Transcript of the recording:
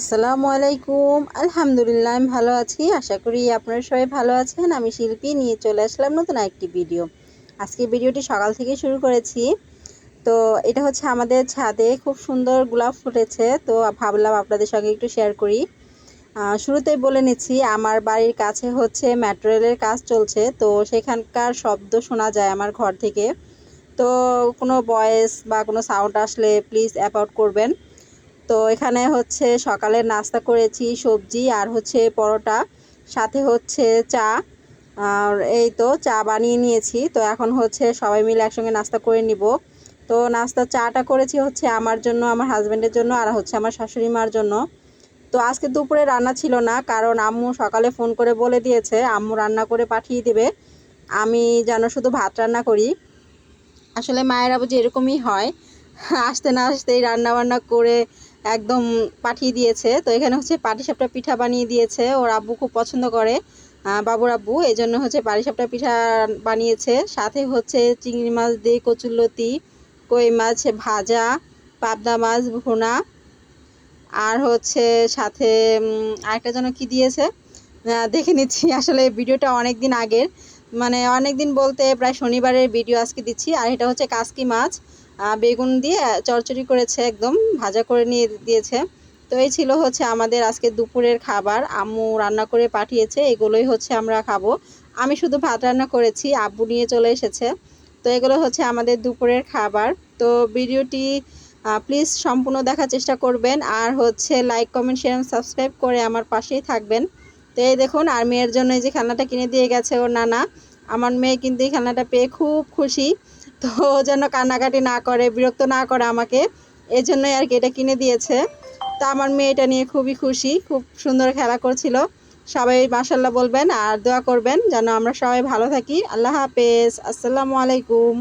আসসালামু আলাইকুম। আলহামদুলিল্লাহ, আমি ভালো আছি। আশা করি আপনারা সবাই ভালো আছেন। আমি শিল্পী নিয়ে চলে আসলাম নতুন একটি ভিডিও। আজকে ভিডিওটি সকাল থেকে শুরু করেছি। তো এটা হচ্ছে আমাদের ছাদে খুব সুন্দর গোলাপ ফুটেছে। তো ভাবলাম আপনাদের সঙ্গে একটু শেয়ার করি। শুরুতেই বলে নিচ্ছি, আমার বাড়ির কাছে হচ্ছে মেট্রো রেলের কাজ চলছে। তো সেখানকার শব্দ শোনা যায় আমার ঘর থেকে। তো কোনো ভয়েস বা কোনো সাউন্ড আসলে প্লিজ অ্যাপআউট করবেন। তো এখানে হচ্ছে সকালে নাস্তা করেছি, সবজি আর হচ্ছে পরোটা, সাথে হচ্ছে চা। আর এই তো চা বানিয়ে নিয়েছি, তো এখন হচ্ছে সবাই মিলে একসঙ্গে নাস্তা করে নিব। তো নাস্তা চাটা করেছি হচ্ছে আমার জন্য, আমার হাজব্যান্ডের জন্য আর হচ্ছে আমার শাশুড়ি মার জন্য। তো আজকে দুপুরে রান্না ছিল না, কারণ আম্মু সকালে ফোন করে বলে দিয়েছে, আম্মু রান্না করে পাঠিয়ে দিবে। আমি যেন শুধু ভাত রান্না করি। আসলে মায়েরা বুঝি এরকমই হয়, আসতে না আসতেই রান্না বান্না করে একদম পাঠিয়ে দিয়েছে। তো এখানে হচ্ছে পাটিসাপটা পিঠা বানিয়ে দিয়েছে। ওর আব্বু খুব পছন্দ করে বাবুর আব্বু। এই জন্য হচ্ছে পাটিসাপটা পিঠা বানিয়েছে। সাথে হচ্ছে চিংড়ি মাছ দিয়ে কচুরলতি কই মাছ ভাজা, পাবদা মাছ ভুনা। আর হচ্ছে সাথে আরেকটা যেন কি দিয়েছে? দেখে নিচ্ছি। আসলে ভিডিওটা অনেক দিন আগের। মানে অনেক দিন বলতে প্রায় শনিবারের ভিডিও আজকে দিচ্ছি। আর এটা হচ্ছে কাসকি মাছ। বেগুন দিয়ে চচ্চড়ি করেছে একদম, ভাজা করে নিয়ে দিয়েছে। তো এই ছিল হচ্ছে আমাদের আজকে দুপুরের খাবার। আম্মু রান্না করে পাঠিয়েছে, এগুলোই হচ্ছে আমরা খাব। আমি শুধু ভাত রান্না করেছি, আব্বু নিয়ে চলে এসেছে। তো এগুলো হচ্ছে আমাদের দুপুরের খাবার। তো ভিডিওটি প্লিজ সম্পূর্ণ দেখার চেষ্টা করবেন। আর হচ্ছে লাইক কমেন্ট শেয়ার সাবস্ক্রাইব করে আমার পাশেই থাকবেন। তো এই দেখুন, আর মেয়ের জন্য এই যে খেলনাটা কিনে দিয়ে গেছে ওর নানা। আমার মেয়ে কিন্তু এই খেলনাটা পেয়ে খুব খুশি। তো যেন কান্নাকাটি না করে, বিরক্ত না করে আমাকে এই জন্যই আর কি এটা কিনে দিয়েছে। তো আমার মেয়ে এটা নিয়ে খুবই খুশি, খুব সুন্দর খেলা করছিল। সবাই মাসাল্লাহ বলবেন আর দোয়া করবেন যেন আমরা সবাই ভালো থাকি। আল্লাহ হাফেজ, আসসালামু আলাইকুম।